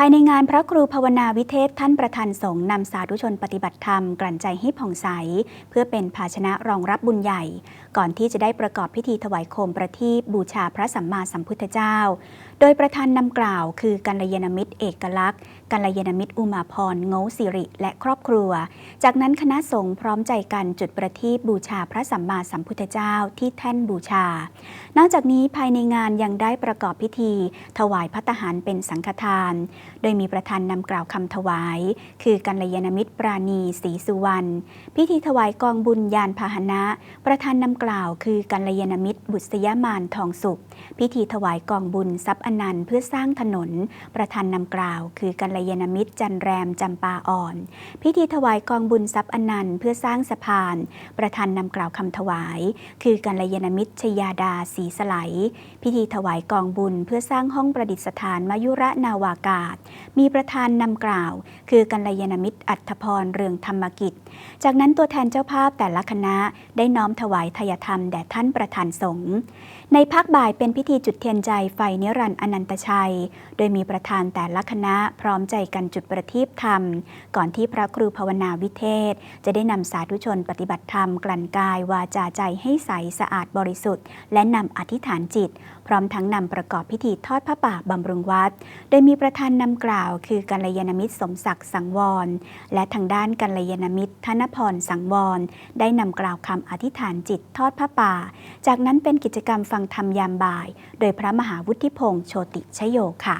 ภายในงานพระครูภาวนาวิเทศท่านประธานสงฆ์นำสาธุชนปฏิบัติธรรม กลั่นใจให้ผ่องใส เพื่อเป็นภาชนะรองรับบุญใหญ่ ก่อนที่จะได้ประกอบพิธีถวายโคมประทีปบูชาพระสัมมาสัมพุทธเจ้า โดยประธานนำกล่าวคือกัลยาณมิตรเอกลักษณ์กัลยาณมิตรอุมาพรโงสิริ และครอบครัว จากนั้นคณะสงฆ์พร้อมใจกันจุดประทีปบูชาพระสัมมาสัมพุทธเจ้าที่แท่นบูชา นอกจากนี้ภายในงานยังได้ประกอบพิธี ถวายพัตตาหารเป็นสังฆทานโดยมีประธานนำกล่าวคำถวาย คือกัลยาณมิตรปราณีศรีสุวรรณ พิธีถวายกองบุญยานพาหนะ ประธานนำกล่าวคือกัลยาณมิตรบุษยมานทองสุข พิธีถวายกองบุญทรัพย์อนันต์เพื่อสร้างถนน ประธานนำกล่าว คือกัลยาณมิตรจันแรมจำปาอ่อน พิธีถวายกองบุญทรัพย์อนันต์เพื่อสร้างสะพาน ประธานนำกล่าวคำถวาย คือกัลยาณมิตรชยาดาศรีสไลพิธีถวายกองบุญเพื่อสร้างห้องประดิษฐานมายุระนาวากาศมีประธานนำกล่าว คือกัลยาณมิตรอัธพรเรืองธรรมกิจ จากนั้นตัวแทนเจ้าภาพแต่ละคณะได้น้อมถวายทยธรรมแด่ท่านประธานสงฆ์ในภาคบ่ายเป็นพิธีจุดเทียนใจไฟนิรันดร์อนันตชัย โดยมีประธานแต่ละคณะพร้อมใจกันจุดประทีปธรรม ก่อนที่พระครูภาวนาวิเทศ จะได้นำสาธุชนปฏิบัติธรรมกลั่นกายวาจาใจให้ใสสะอาดบริสุทธิ์ และนำอธิษฐานจิต พร้อมทั้งนำประกอบพิธีทอดพระป่าบำรุงวัด โดยมีประธานนำกล่าว คือกัลยาณมิตรสมศักดิ์สังวร และทางด้านกัลยาณมิตรธนพรสังวร ได้นำกล่าวคำอธิษฐานจิตทอดพระป่า จากนั้นเป็นกิจกรรมฟังธรรมยามบ่าย โดยพระมหาวุฒิพงษ์โชติชโยค่ะ